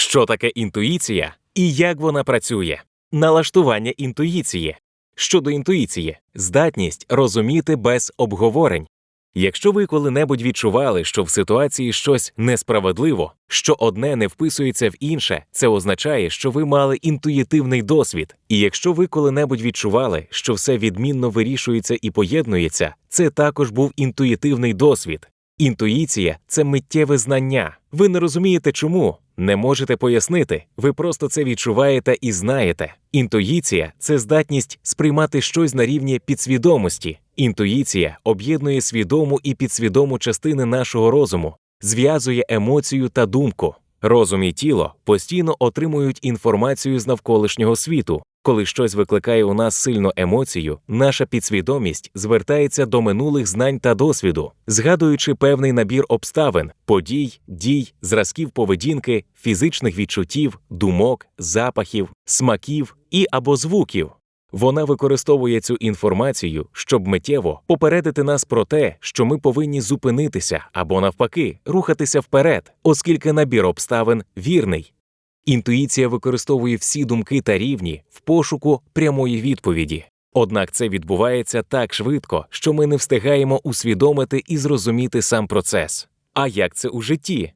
Що таке інтуїція і як вона працює? Налаштування інтуїції. Щодо інтуїції, здатність розуміти без обговорень. Якщо ви коли-небудь відчували, що в ситуації щось несправедливо, що одне не вписується в інше, це означає, що ви мали інтуїтивний досвід. І якщо ви коли-небудь відчували, що все відмінно вирішується і поєднується, це також був інтуїтивний досвід. Інтуїція це миттєве знання. Ви не розумієте чому, не можете пояснити, ви просто це відчуваєте і знаєте. Інтуїція це здатність сприймати щось на рівні підсвідомості. Інтуїція об'єднує свідому і підсвідому частини нашого розуму, зв'язує емоцію та думку. Розум і тіло постійно отримують інформацію з навколишнього світу. Коли щось викликає у нас сильну емоцію, наша підсвідомість звертається до минулих знань та досвіду, згадуючи певний набір обставин, подій, дій, зразків поведінки, фізичних відчуттів, думок, запахів, смаків і або звуків. Вона використовує цю інформацію, щоб миттєво попередити нас про те, що ми повинні зупинитися або навпаки рухатися вперед, оскільки набір обставин вірний. Інтуїція використовує всі думки та рівні в пошуку прямої відповіді. Однак це відбувається так швидко, що ми не встигаємо усвідомити і зрозуміти сам процес. А як це у житті?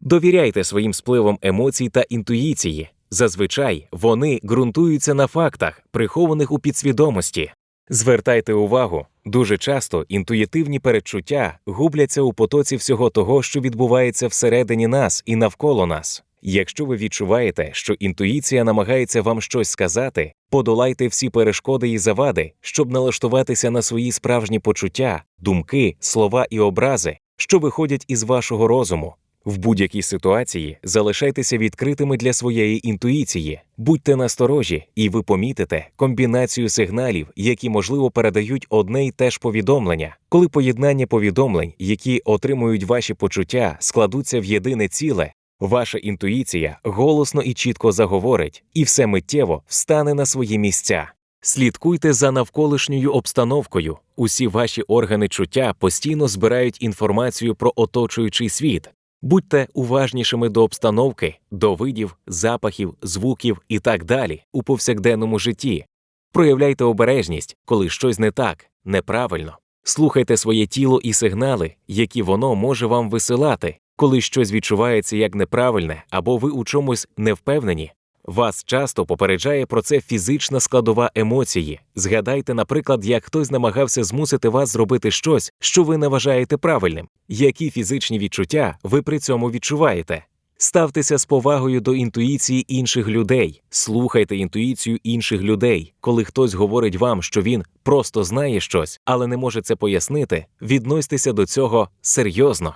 Довіряйте своїм спливам емоцій та інтуїції. Зазвичай вони ґрунтуються на фактах, прихованих у підсвідомості. Звертайте увагу, дуже часто інтуїтивні передчуття губляться у потоці всього того, що відбувається всередині нас і навколо нас. Якщо ви відчуваєте, що інтуїція намагається вам щось сказати, подолайте всі перешкоди і завади, щоб налаштуватися на свої справжні почуття, думки, слова і образи, що виходять із вашого розуму. В будь-якій ситуації залишайтеся відкритими для своєї інтуїції, будьте насторожі, і ви помітите комбінацію сигналів, які можливо передають одне й те ж повідомлення, коли поєднання повідомлень, які отримують ваші почуття, складуться в єдине ціле. Ваша інтуїція голосно і чітко заговорить, і все миттєво встане на свої місця. Слідкуйте за навколишньою обстановкою. Усі ваші органи чуття постійно збирають інформацію про оточуючий світ. Будьте уважнішими до обстановки, до видів, запахів, звуків і так далі у повсякденному житті. Проявляйте обережність, коли щось не так, неправильно. Слухайте своє тіло і сигнали, які воно може вам висилати, коли щось відчувається як неправильне або ви у чомусь не впевнені. Вас часто попереджає про це фізична складова емоції. Згадайте, наприклад, як хтось намагався змусити вас зробити щось, що ви не вважаєте правильним. Які фізичні відчуття ви при цьому відчуваєте? Ставтеся з повагою до інтуїції інших людей, слухайте інтуїцію інших людей. Коли хтось говорить вам, що він просто знає щось, але не може це пояснити, відносьтеся до цього серйозно.